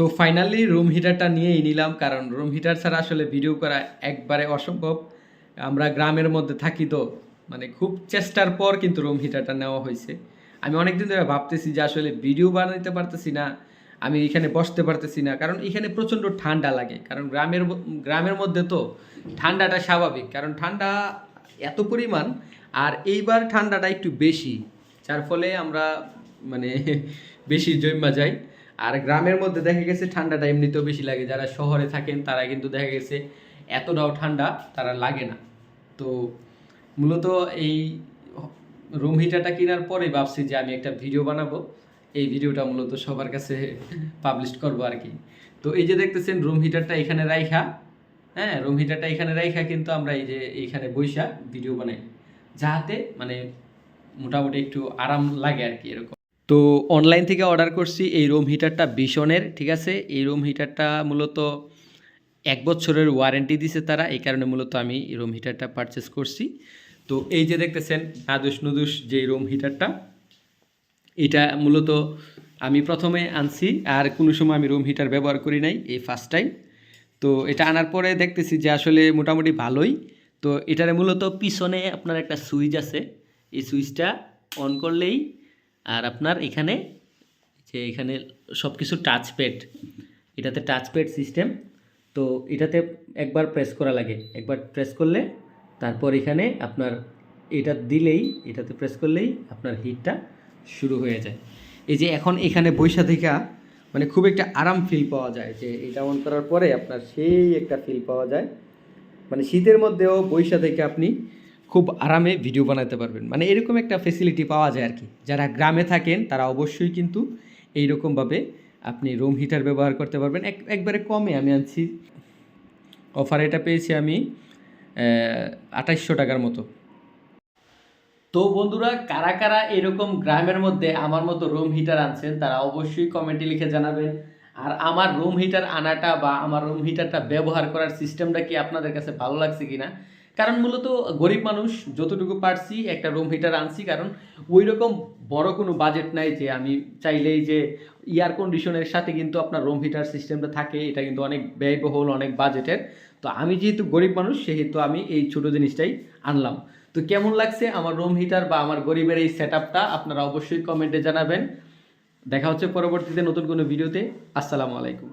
তো finally room হিটারটা নিয়েই নিলাম, কারণ রুম হিটার ছাড়া আসলে ভিডিও করা একবারে অসম্ভব। আমরা গ্রামের মধ্যে থাকি তো মানে খুব চেষ্টার পর কিন্তু রুম হিটারটা নেওয়া হয়েছে। আমি অনেকদিন ধরে ভাবতেছি যে আসলে ভিডিও বানাইতে পারতেছি না, আমি এখানে বসতে পারতেছি না, কারণ এখানে প্রচণ্ড ঠান্ডা লাগে। কারণ গ্রামের গ্রামের মধ্যে তো ঠান্ডাটা স্বাভাবিক, কারণ ঠান্ডা এত পরিমাণ, আর এইবার ঠান্ডাটা একটু বেশি, যার ফলে আমরা মানে বেশি জমা যাই। আর গ্রামের মধ্যে দেখা গেছে ঠান্ডাটা এমনিতেও বেশি লাগে। যারা শহরে থাকেন, তারা কিন্তু দেখা গেছে এতটাও ঠান্ডা তারা লাগে না। তো মূলত এই রুম হিটারটা কেনার পরে ভাবছি যে আমি একটা ভিডিও বানাবো। এই ভিডিওটা মূলত সবার কাছে পাবলিশ করব আর কি। তো এই যে দেখতেছেন রুম হিটারটা এখানে রাইখা। হ্যাঁ রুম হিটারটা এখানে রাইখা কিন্তু আমরা এই যে এইখানে বৈশা ভিডিও বানাই। যাতে মানে মোটামুটি একটু আরাম লাগে আর কি এরকম। তো অনলাইন থেকে অর্ডার করছি, এই রুম হিটারটা বিশনের ঠিক আছে? এই রুম হিটারটা মূলত এক বছরের ওয়ারেন্টি দিছে তারা, এই কারণে মূলত আমি এই রুম হিটারটা পারচেস করছি। তো এই যে দেখতেছেন, নাদুস নুদুস যে রুম হিটারটা এটা মূলত আমি প্রথমে আনছি, আর কোনো সময় আমি রুম হিটার ব্যবহার করি নাই, এই ফার্স্ট টাইম তো এটা আনার পরে দেখতেছি যে আসলে মোটামুটি ভালোই। তো এটার মূলত পিছনে আপনার একটা সুইচ আছে, এই সুইচটা অন করলেই আর আপনার এখানে যে এখানে সব কিছু টাচ প্যাড এটাতে টাচ প্যাড সিস্টেম তো এটাতে একবার প্রেস করা লাগে। একবার প্রেস করলে তারপর এখানে আপনার এটা দিলেই, এটাতে প্রেস করলেই আপনার হিটটা শুরু হয়ে যায়। এই যে এখন এখানে বৈশা থেকে মানে খুব একটা আরাম ফিল পাওয়া যায় যে এটা অন করার পরে আপনার সেই একটা ফিল পাওয়া যায়। মানে শীতের মধ্যেও বৈশা থেকে আপনি খুব আরামে ভিডিও বানাতে পারবেন। মানে এরকম একটা ফেসিলিটি পাওয়া যায় আর কি। যারা গ্রামে থাকেন, তারা অবশ্যই কিন্তু এইরকমভাবে আপনি রুম হিটার ব্যবহার করতে পারবেন। এক একবারে কমে আমি আনছি। অফার এটা পেয়েছি আমি আঠাইশশো টাকার মতো। তো বন্ধুরা, কারা কারা এরকম গ্রামের মধ্যে আমার মতো রুম হিটার আনছেন, তারা অবশ্যই কমেন্টে লিখে জানাবেন। আর আমার রুম হিটার আনাটা বা আমার রুম হিটারটা ব্যবহার করার সিস্টেমটা কি আপনাদের কাছে ভালো লাগছে কিনা? কারণ মূলত গরিব মানুষ যতটুকু পারছি একটা রুম হিটার আনছি, কারণ ওই রকম বড় কোনো বাজেট নাই যে আমি চাইলেই যে এয়ার কন্ডিশনের সাথে কিন্তু আপনার রুম হিটার সিস্টেমটা থাকে, এটা কিন্তু অনেক ব্যয়বহুল, অনেক বাজেটের তো আমি যেহেতু গরিব মানুষ, সেহেতু আমি এই ছোট জিনিসটাই আনলাম। তো কেমন লাগছে আমার রুম হিটার বা আমার গরিবের এই সেট আপনারা অবশ্যই কমেন্টে জানাবেন। দেখা হচ্ছে পরবর্তীতে নতুন কোনো ভিডিওতে আসসালামু আলাইকুম।